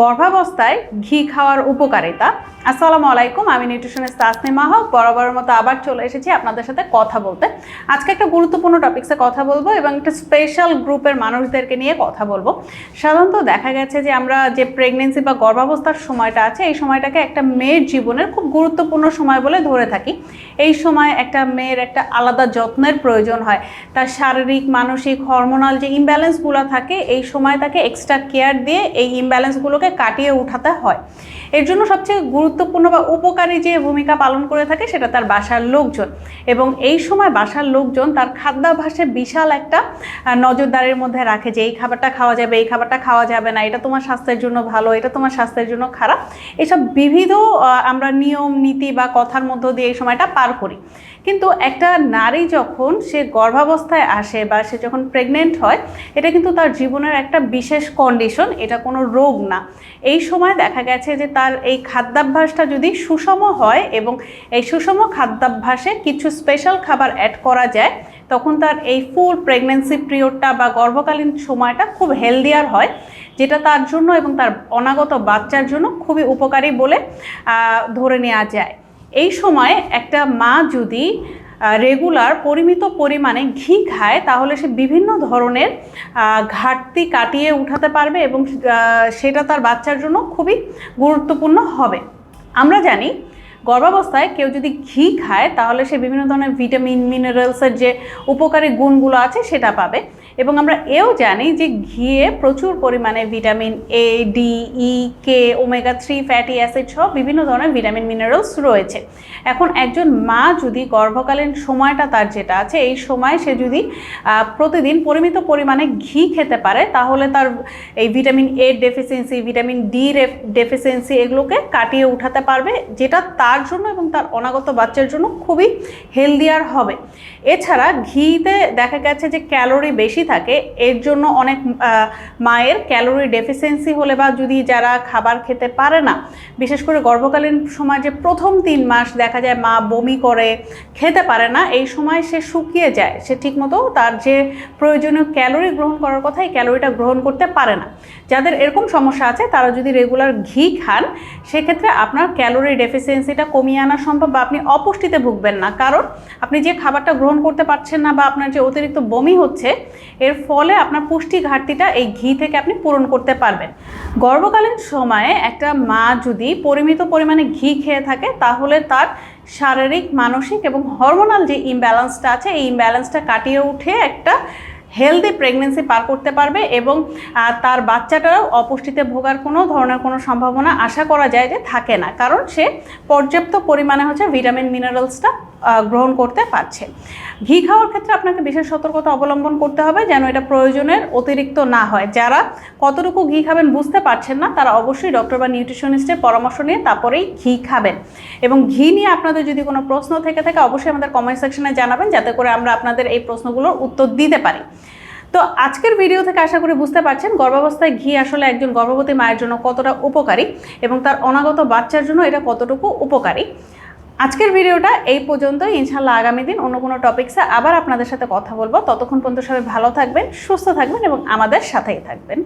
গর্ভাবস্থায় ঘি খাওয়ার উপকারিতা। আসসালামু আলাইকুম, আমি নিউট্রিশনিস্ট তাসনিমা হক বরাবরের মতো আবার চলে এসেছি আপনাদের সাথে কথা বলতে। আজকে একটা গুরুত্বপূর্ণ টপিক্সে কথা বলব এবং একটা স্পেশাল গ্রুপের মানুষদেরকে নিয়ে কথা বলব। সাধারণত দেখা গেছে যে আমরা যে প্রেগনেন্সি বা গর্ভাবস্থার সময়টা আছে, এই সময়টাকে একটা মেয়ের জীবনের খুব গুরুত্বপূর্ণ সময় বলে ধরে থাকি। এই সময় একটা মেয়ের একটা আলাদা যত্নের প্রয়োজন হয়। তার শারীরিক, মানসিক হরমোনাল যে ইমব্যালেন্সগুলো থাকে, এই সময় তাকে এক্সট্রা কেয়ার দিয়ে এই ইমব্যালেন্সগুলোকে কাটিয়ে উঠাতে হয়। এর জন্য সবচেয়ে গুরুত্বপূর্ণ বা উপকারী যে ভূমিকা পালন করে থাকে সেটা তার বাসার লোকজন। এবং এই সময় বাসার লোকজন তার খাদ্যাভাসে বিশাল একটা নজরদারির মধ্যে রাখে যে, এই খাবারটা খাওয়া যাবে, এই খাবারটা খাওয়া যাবে না, এটা তোমার স্বাস্থ্যের জন্য ভালো, এটা তোমার স্বাস্থ্যের জন্য খারাপ। এসব বিবিধ আমরা নিয়ম, নীতি বা কথার মধ্য দিয়ে এই সময়টা পার করি। কিন্তু একটা নারী যখন সে গর্ভাবস্থায় আসে বা সে যখন প্রেগনেন্ট হয়, এটা কিন্তু তার জীবনের একটা বিশেষ কন্ডিশন এটা কোনো রোগ না। এই সময় দেখা গেছে যে তার এই খাদ্যাভ্যাসটা যদি সুষম হয় এবং এই সুষম খাদ্যাভ্যাসে কিছু স্পেশাল খাবার অ্যাড করা যায়, তখন তার এই ফুল প্রেগনেন্সি পিরিয়ডটা বা গর্ভকালীন সময়টা খুব হেলদিয়ার হয়, যেটা তার জন্য এবং তার অনাগত বাচ্চার জন্য খুবই উপকারী বলে ধরে নেওয়া যায়। এই সময় একটা মা যদি রেগুলার পরিমিত পরিমাণে ঘি খায়, তাহলে সে বিভিন্ন ধরনের ঘাটতি কাটিয়ে উঠাতে পারবে এবং সেটা তার বাচ্চার জন্য খুবই গুরুত্বপূর্ণ হবে। আমরা জানি, গর্ভাবস্থায় কেউ যদি ঘি খায়, তাহলে সে বিভিন্ন ধরনের ভিটামিন মিনারেলসের যে উপকারী গুণগুলো আছে, সেটা পাবে। এবং আমরা এও জানি যে ঘিয়ে প্রচুর পরিমাণে vitamin A D E K omega three fatty acid সহ বিভিন্ন ধরনের ভিটামিন মিনারেলস রয়েছে। এখন একজন মা যদি গর্ভকালীন সময়টা তার যেটা আছে, এই সময় সে যদি প্রতিদিন পরিমিত পরিমাণে ঘি খেতে পারে, তাহলে তার এই vitamin A deficiency vitamin D deficiency এগুলোকে কাটিয়ে উঠাতে পারবে, যেটা তার জন্য এবং তার অনাগত বাচ্চার জন্য খুবই হেলদিয়ার হবে। এছাড়া ঘিতে দেখা গেছে যে ক্যালোরি বেশি থাকে, এর জন্য অনেক মায়ের ক্যালোরি ডেফিসিয়েন্সি হলে বা যদি যারা খাবার খেতে পারে না, বিশেষ করে গর্ভকালীন সময় যে প্রথম তিন মাস দেখা যায় মা বমি করে, খেতে পারে না, এই সময় সে শুকিয়ে যায়, সে ঠিকমতো তার যে প্রয়োজনীয় ক্যালোরি গ্রহণ করার কথা, এই ক্যালোরিটা গ্রহণ করতে পারে না। যাদের এরকম সমস্যা আছে, তারা যদি রেগুলার ঘি খান, সেক্ষেত্রে আপনার ক্যালোরি ডেফিসিয়েন্সিটা কমিয়ে আনা সম্ভব বা আপনি অপুষ্টিতে ভুগবেন না। কারণ আপনি যে খাবারটা গ্রহণ করতে পারছেন না বা আপনার যে অতিরিক্ত বমি হচ্ছে, এর ফলে আপনার পুষ্টি ঘাটতিটা এই ঘি থেকে আপনি পূরণ করতে পারবেন। গর্ভকালীন সময়ে একটা মা যদি পরিমিত পরিমাণে ঘি খেয়ে থাকে, তাহলে তার শারীরিক, মানসিক এবং হরমোনাল যে ইমব্যালেন্সটা আছে, এই ইমব্যালেন্সটা কাটিয়ে উঠে একটা হেলদি প্রেগনেন্সি পার করতে পারবে এবং তার বাচ্চাটাও অপুষ্টিতে ভোগার কোনো ধরনের কোনো সম্ভাবনা আশা করা যায় যে থাকে না। কারণ সে পর্যাপ্ত পরিমাণে হচ্ছে ভিটামিন মিনারেলসটা গ্রহণ করতে পারছে। ঘি খাওয়ার ক্ষেত্রে আপনাকে বিশেষ সতর্কতা অবলম্বন করতে হবে যেন এটা প্রয়োজনের অতিরিক্ত না হয়। যারা কতটুকু ঘি খাবেন বুঝতে পারছেন না, তারা অবশ্যই ডক্টর বা নিউট্রিশনিস্টের পরামর্শ নিয়ে তারপরেই ঘি খাবেন। এবং ঘি নিয়ে আপনাদের যদি কোনো প্রশ্ন থেকে থাকে, অবশ্যই আমাদের কমেন্ট সেকশনে জানাবেন, যাতে করে আমরা আপনাদের এই প্রশ্নগুলোর উত্তর দিতে পারি। তো আজকের ভিডিও থেকে আশা করি বুঝতে পারছেন, গর্ভাবস্থায় ঘি আসলে একজন গর্ভবতী মায়ের জন্য কতটা উপকারী এবং তার অনাগত বাচ্চার জন্য এটা কতটুকু উপকারী। আজকের ভিডিওটা এই পর্যন্ত ইনশাল্লাহ আগামী দিন অন্য কোনো টপিক্সে আবার আপনাদের সাথে কথা বলব। ততক্ষণ পর্যন্ত সবাই ভালো থাকবেন, সুস্থ থাকবেন এবং আমাদের সাথেই থাকবেন।